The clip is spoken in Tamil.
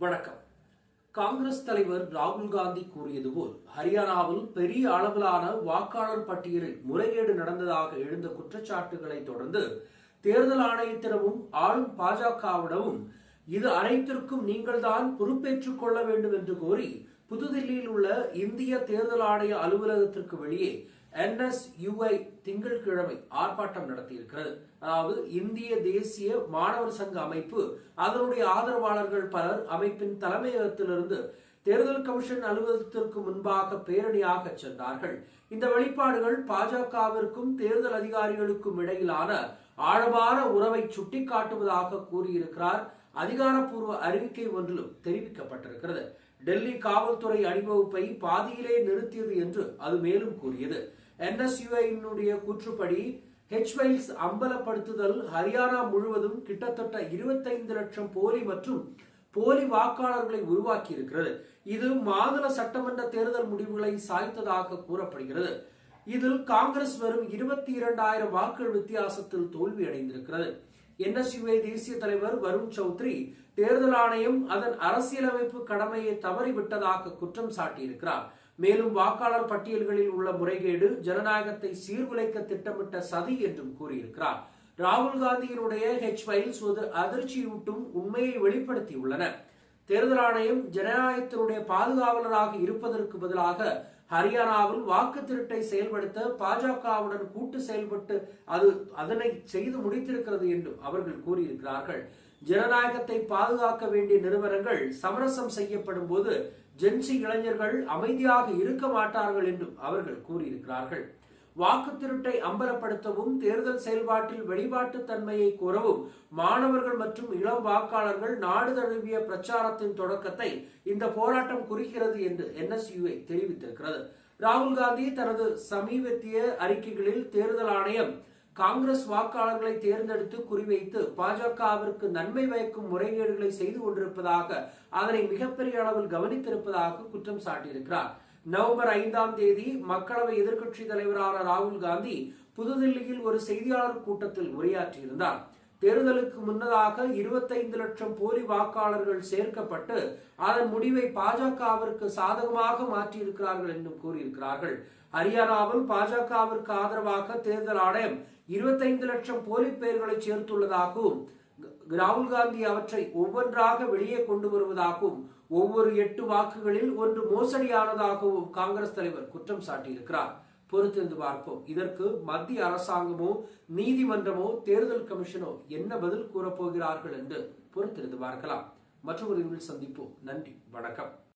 வணக்கம். காங்கிரஸ் தலைவர் ராகுல் காந்தி கூறியது போல் ஹரியானாவில் பெரிய அளவிலான வாக்காளர் பட்டியலில் முறைகேடு நடந்ததாக எழுந்த குற்றச்சாட்டுகளை தொடர்ந்து தேர்தல் ஆணையத்திடமும் ஆளும் பாஜகவிடமும் இது அனைத்திற்கும் நீங்கள்தான் பொறுப்பேற்றுக் கொள்ள வேண்டும் என்று கோரி புதுதில்லியில் உள்ள இந்திய தேர்தல் ஆணைய அலுவலகத்திற்கு வெளியே என்எஸ்யுஐ திங்கட்கிழமை ஆர்ப்பாட்டம் நடத்தியிருக்கிறது. அதாவது இந்திய தேசிய மாணவர் சங்க அமைப்பு அதனுடைய ஆதரவாளர்கள் பலர் அமைப்பின் தலைமையகத்திலிருந்து தேர்தல் கமிஷன் அலுவலகத்திற்கு முன்பாக பேரணியாக சென்றார்கள். இந்த வெளிப்பாடுகள் பாஜகவிற்கும் தேர்தல் அதிகாரிகளுக்கும் இடையிலான ஆழமான உறவை சுட்டிக்காட்டுவதாக கூறியிருக்கிறார். அதிகாரப்பூர்வ அறிவிக்கை ஒன்றிலும் தெரிவிக்கப்பட்டிருக்கிறது. டெல்லி காவல்துறை அணிவகுப்பை பாதியிலே நிறுத்தியது என்று அது மேலும் கூறியது. என்எஸ்யுஐனுடைய கூற்றுப்படி ஹெச்வைல்ஸ் அம்பலப்படுத்துதல் ஹரியானா முழுவதும் கிட்டத்தட்ட இருபத்தைந்து லட்சம் போலி மற்றும் போலி வாக்காளர்களை உருவாக்கி இருக்கிறது இது மாநில சட்டமன்ற தேர்தல் முடிவுகளை சாய்த்ததாக கூறப்படுகிறது. இதில் காங்கிரஸ் வெறும் இருபத்தி இரண்டாயிரம் வாக்குகள் வித்தியாசத்தில் தோல்வி அடைந்திருக்கிறது என்எஸ்யுஐ தேசிய தலைவர் வருண் சௌத்ரி தேர்தல் ஆணையம் அதன் அரசியலமைப்பு கடமையை தவறிவிட்டதாக குற்றம் சாட்டியிருக்கிறார். மேலும் வாக்காளர் பட்டியல்களில் உள்ள முறைகேடு ஜனநாயகத்தை சீர்குலைக்க திட்டமிட்ட சதி என்றும் கூறியிருக்கிறார். ராகுல் காந்தியினுடைய ஹெச் ஃபைல்ஸ் ஒரு அதிர்ச்சியூட்டும் உண்மையை வெளிப்படுத்தியுள்ளன. தேர்தல் ஆணையம் ஜனநாயகத்தினுடைய பாதுகாவலராக இருப்பதற்கு பதிலாக ஹரியானாவில் வாக்கு திருட்டை செயல்படுத்த பாஜகவுடன் கூட்டு செயல்பட்டு அது அதனை செய்து முடித்திருக்கிறது என்றும் அவர்கள் கூறியிருக்கிறார்கள். ஜனநாயகத்தை பாதுகாக்க வேண்டிய நிறுவனங்கள் சமரசம் செய்யப்படும் போது ஜென்சி இளைஞர்கள் அமைதியாக இருக்க மாட்டார்கள் என்றும் அவர்கள் கூறியிருக்கிறார்கள். வாக்கு திருட்டை அம்பலப்படுத்தவும் தேர்தல் செயல்பாட்டில் வெளிப்பாட்டு தன்மையை கூறவும் மாணவர்கள் மற்றும் இளம் வாக்காளர்கள் நாடு தழுவிய பிரச்சாரத்தின் தொடக்கத்தை இந்த போராட்டம் குறிக்கிறது என்று என்எஸ்யூஐ தெரிவித்திருக்கிறது. ராகுல் காந்தி தனது சமீபத்திய அறிக்கைகளில் தேர்தல் ஆணையம் காங்கிரஸ் வாக்காளர்களை தேர்ந்தெடுத்து குறிவைத்து பாஜகவிற்கு நன்மை பயக்கும் முறைகேடுகளை செய்து கொண்டிருப்பதாக அதனை மிகப்பெரிய அளவில் கவனித்திருப்பதாக குற்றம் சாட்டியிருக்கிறார். நவம்பர் ஐந்தாம் தேதி மக்களவை எதிர்க்கட்சி தலைவரான ராகுல் காந்தி புதுதில்லியில் ஒரு செய்தியாளர் கூட்டத்தில் உரையாற்றியிருந்தார். தேர்தலுக்கு முன்னதாக இருபத்தைந்து லட்சம் போலி வாக்காளர்கள் சேர்க்கப்பட்டு அதன் முடிவை பாஜகவிற்கு சாதகமாக மாற்றியிருக்கிறார்கள் என்றும் கூறியிருக்கிறார்கள். ஹரியானாவில் பாஜகவிற்கு ஆதரவாக தேர்தல் ஆணையம் இருபத்தைந்து லட்சம் போலி பெயர்களை சேர்த்துள்ளதாகவும் ராகுல் காந்தி அவற்றை ஒவ்வொன்றாக வெளியே கொண்டு வருவதாகவும் ஒவ்வொரு எட்டு வாக்குகளில் ஒன்று மோசடியானதாகவும் காங்கிரஸ் தலைவர் குற்றம் சாட்டியிருக்கிறார். பொறுத்திருந்து பார்ப்போம். இதற்கு மத்திய அரசாங்கமோ நீதிமன்றமோ தேர்தல் கமிஷனோ என்ன பதில் கூறப்போகிறார்கள் என்று பொறுத்திருந்து பார்க்கலாம். மற்றொரு சந்திப்போம். நன்றி. வணக்கம்.